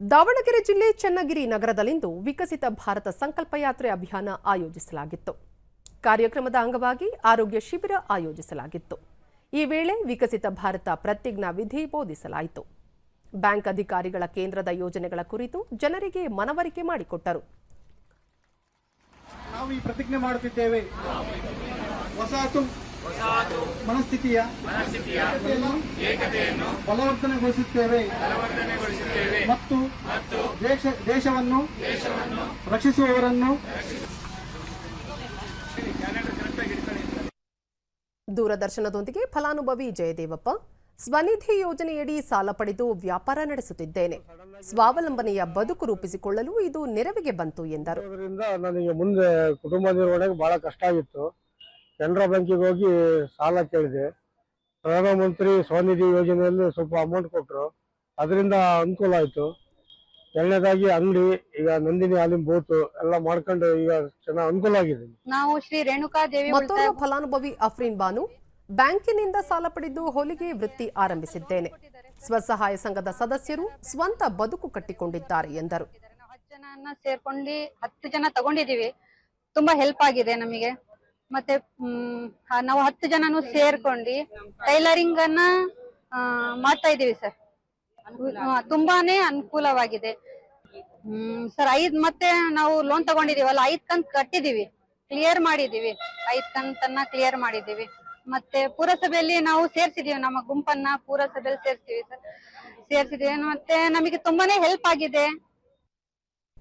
ದಾವಣಗೆರೆ ಜಿಲ್ಲೆ ಚನ್ನಗಿರಿ ನಗರದಲ್ಲಿಂದು ವಿಕಸಿತ ಭಾರತ ಸಂಕಲ್ಪ ಯಾತ್ರೆ ಅಭಿಯಾನ ಆಯೋಜಿಸಲಾಗಿತ್ತು. ಕಾರ್ಯಕ್ರಮದ ಅಂಗವಾಗಿ ಆರೋಗ್ಯ ಶಿಬಿರ ಆಯೋಜಿಸಲಾಗಿತ್ತು. ಈ ವೇಳೆ ವಿಕಸಿತ ಭಾರತ ಪ್ರತಿಜ್ಞಾ ವಿಧಿ ಬೋಧಿಸಲಾಯಿತು. ಬ್ಯಾಂಕ್ ಅಧಿಕಾರಿಗಳ ಕೇಂದ್ರದ ಯೋಜನೆಗಳ ಕುರಿತು ಜನರಿಗೆ ಮನವರಿಕೆ ಮಾಡಿಕೊಟ್ಟರು. ನಾವು ಈ ಪ್ರತಿಜ್ಞೆ ಮಾಡುತ್ತಿದ್ದೇವೆ. ವಸಾಹತು ಮನಸ್ಥಿತಿಯ ಏಕತೆಯನ್ನು ಬಲವರ್ಧನೆಗೊಳಿಸುತ್ತೇವೆ. ಮತ್ತು ದೇಶ ದೇಶವನ್ನು ರಕ್ಷಿಸುವವರನ್ನು ದೂರದರ್ಶನದೊಂದಿಗೆ ಫಲಾನುಭವಿ ಜಯದೇವಪ್ಪ ಸ್ವನಿಧಿ ಯೋಜನೆಯಡಿ ಸಾಲ ಪಡೆದು ವ್ಯಾಪಾರ ನಡೆಸುತ್ತಿದ್ದೇನೆ. ಸ್ವಾವಲಂಬನೆಯ ಬದುಕು ರೂಪಿಸಿಕೊಳ್ಳಲು ಇದು ನೆರವಿಗೆ ಬಂತು ಎಂದರು. ಅದರಿಂದ ನನಗೆ ಮುಂದೆ ಕುಟುಂಬ ನಿರ್ವಹಣೆಗೆ ಬಹಳ ಕಷ್ಟ ಆಗಿತ್ತು. ಕೆನರಾ ಬ್ಯಾಂಕಿಗೆ ಹೋಗಿ ಸಾಲ ಕೇಳಿದೆ. ಪ್ರಧಾನಮಂತ್ರಿ ಸ್ವನಿಧಿ ಯೋಜನೆಯಲ್ಲಿ ಸ್ವಲ್ಪ ಅಮೌಂಟ್ ಕೊಟ್ಟರು ಅದರಿಂದ ಅನುಕೂಲ ಆಯಿತು. ಎರಡನೇದಾಗಿ ಅಂಗಡಿ ಈಗ ನಂದಿನಿ ಹಾಲಿನ ಬೂತು ಎಲ್ಲ ಮಾಡ್ಕೊಂಡು ಈಗ ಚೆನ್ನಾಗಿ ಅನುಕೂಲ ಆಗಿದೆ. ನಾವು ಶ್ರೀ ರೇಣುಕಾ ದೇವಿ ಮತ್ತು ಫಲಾನುಭವಿ ಅಫ್ರೀನ್ ಬಾನು ಬ್ಯಾಂಕಿನಿಂದ ಸಾಲ ಪಡೆದು ಹೊಲಿಗೆ ವೃತ್ತಿ ಆರಂಭಿಸಿದ್ದೇನೆ. ಸ್ವಸಹಾಯ ಸಂಘದ ಸದಸ್ಯರು ಸ್ವಂತ ಬದುಕು ಕಟ್ಟಿಕೊಂಡಿದ್ದಾರೆ ಎಂದರು. ನಾವು ಹತ್ತು ಜನನ ಸೇರ್ಕೊಂಡು ಹತ್ತು ಜನ ತಗೊಂಡಿದೀವಿ ತುಂಬಾ ಹೆಲ್ಪ್ ಆಗಿದೆ ನಮಗೆ. ಮತ್ತೆ ನಾವು ಹತ್ತು ಜನನು ಸೇರ್ಕೊಂಡು ಟೈಲರಿಂಗ್ ಅನ್ನ ಆ, ಮಾಡ್ತಾ ಇದೀವಿ ಸರ್. ತುಂಬಾನೇ ಅನುಕೂಲವಾಗಿದೆ. ಹ್ಮ್, ಸರ್, ಐದ್ ಮತ್ತೆ ನಾವು ಲೋನ್ ತಗೊಂಡಿದೀವಲ್ಲ, ಐದ್ ಕಂತ್ ಕಟ್ಟಿದೀವಿ. ಕ್ಲಿಯರ್ ಮಾಡಿದೀವಿ. ಐದ್ ಕಂತನ್ನ ಕ್ಲಿಯರ್ ಮಾಡಿದೀವಿ. ಮತ್ತೆ ಪುರಸಭೆಯಲ್ಲಿ ನಾವು ಸೇರ್ಸಿದೀವಿ, ನಮ್ಮ ಗುಂಪನ್ನ ಪುರಸಭೆಯಲ್ಲಿ ಸೇರ್ಸಿದೀವಿ, ಸರ್. ಸೇರ್ಸಿದೀವಿ. ಮತ್ತೆ ನಮಗೆ ತುಂಬಾನೇ ಹೆಲ್ಪ್ ಆಗಿದೆ.